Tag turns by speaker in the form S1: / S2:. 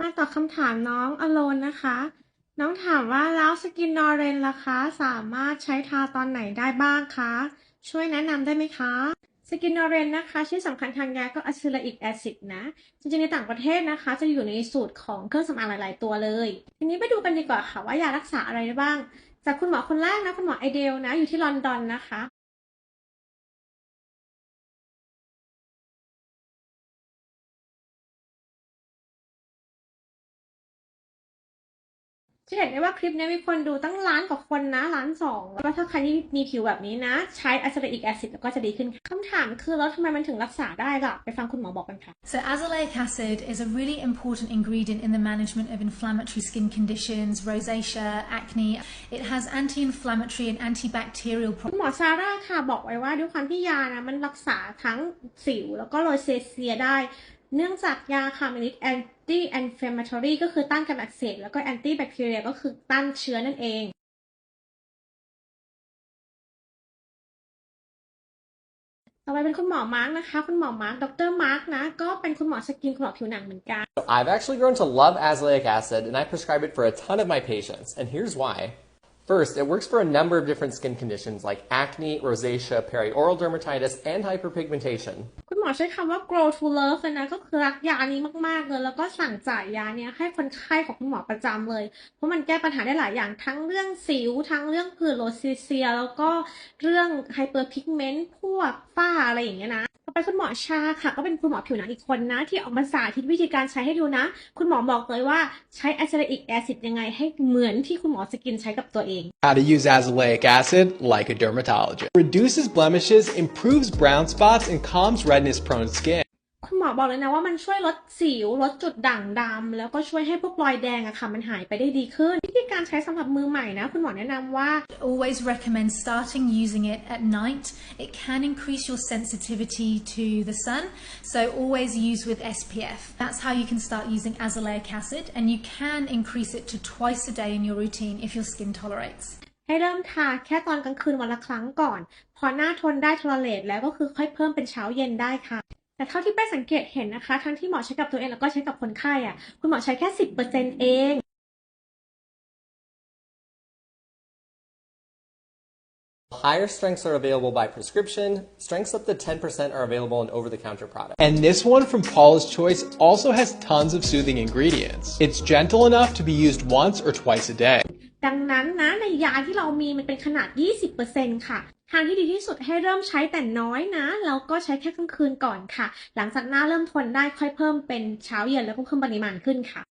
S1: มาตอบคำถามน้องอโลนนะคะ น้องถามว่าแล้วสกินนอเรนล่ะคะ สามารถใช้ทาตอนไหนได้บ้างคะ ช่วยแนะนำได้ไหมคะ สกินนอเรนนะคะ ชื่อสำคัญทางยาก็อะซิลอิกแอซิดนะ จริงๆ ในต่างประเทศนะคะ จะอยู่ในสูตรของเครื่องสำอางหลาย ๆ ตัวเลย ทีนี้ไปดูกันดีกว่าค่ะว่ายารักษาอะไรได้บ้าง จากคุณหมอคนแรกนะ คุณหมอไอเดลนะ อยู่ที่ลอนดอนนะคะ จะเห็นได้ว่าคลิปนี้มีคนดูตั้งล้านกว่าคนนะล้านสองแล้วถ้าใครที่มีผิวแบบนี้นะ ใช้อะซิลิกแอซิดแล้วก็จะดีขึ้นค่ะคำถามคือแล้วทำไมมันถึงรักษาได้ล่ะ ไปฟังคุณหมอบอกกันค่ะ
S2: So, azelaic acid is a really important ingredient in the management of inflammatory skin conditions, rosacea, acne. It has anti inflammatory and antibacterial
S1: คุ
S2: properties.
S1: ณหมอซาร่าค่ะบอกไว้ว่าด้วยความที่ยานะมันรักษาทั้งสิวแล้วก็โรเซเซียได้ เนื่องจากยาค่ะมันแอนตี้แอนเฟม a ทอรี่ก็คือต้านการอักเสบแล้วก็แอนตี้แบคทีเรียก็คือต้านเชื้อนั่นเองต่อไปเป็นคุณหมอมาร์กนะคะคุณหมอมาร์กดรมาร์กนะก็เป็นคุณหมอสกินคุณหมอผิวหนังเหมือนกัน
S3: I've actually grown to love azelaic acid, and I prescribe it for a ton of my patients, and here's why. First, it works for a number of different skin conditions like acne, rosacea, perioral dermatitis, and hyperpigmentation.
S1: หมอใช้คำว่า grow to love เลยนะก็คือรักยานี้มากๆเลย แล้วก็สั่งจ่ายยาเนี้ยให้คนไข้ของคุณหมอประจำเลย เพราะมันแก้ปัญหาได้หลายอย่างทั้งเรื่องสิว ทั้งเรื่องผื่นโรซิเซีย แล้วก็เรื่องไฮเปอร์พิกเมนต์พวกฝ้าอะไรอย่างเงี้ยนะ ไปคุณหมอชาค่ะ ก็เป็นคุณหมอผิวหนังอีกคนนะ ที่ออกมาสาธิตวิธีการใช้ให้ดูนะ คุณหมอบอกเลยว่าใช้อะซิลิกแอซิดยังไงให้เหมือนที่คุณหมอสกินใช้กับตัวเอง
S4: How to use azelaic acid like a dermatologist. Reduces blemishes, improves brown spots, and calms redness prone skin.
S1: คุณหมอบอกเลยนะว่ามันช่วยลดสิวลดจุดด่างดำแล้วก็ช่วยให้พวกรอยแดงอะค่ะมันหายไปได้ดีขึ้น วิธีการใช้สำหรับมือใหม่นะ คุณหมอแนะนำว่า
S2: Always recommend starting using it at night. It can increase your sensitivity to the sun, so always use with SPF. That's how you can start using azelaic acid, and you can increase it to twice a day in your routine if your skin tolerates.
S1: ให้เริ่มทาแค่ตอนกลางคืนวันละครั้งก่อน พอหน้าทนได้ทอเลตแล้วก็คือค่อยเพิ่มเป็นเช้าเย็นได้ค่ะ แต่เท่าที่ไปสังเกตเห็นนะคะ ทั้งที่หมอใช้กับตัวเองแล้วก็ใช้กับคนไข้อะคุณหมอใช้แค่สิบเปอร์เซ็นต์เอง
S3: Higher strengths are available by prescription. Strengths up to 10% are available in over-the-counter products.
S4: And this one from Paula's Choice also has tons of soothing ingredients. It's gentle enough to be used once or twice a day.
S1: ดังนั้นนะในยาที่เรามีมันเป็นขนาด 20%ค่ะ ทางที่ดีที่สุดให้เริ่มใช้แต่น้อยนะ แล้วก็ใช้แค่กลางคืนก่อนค่ะ หลังจากหน้าเริ่มทนได้ค่อยเพิ่มเป็นเช้าเย็นแล้วก็เพิ่มปริมาณขึ้นค่ะ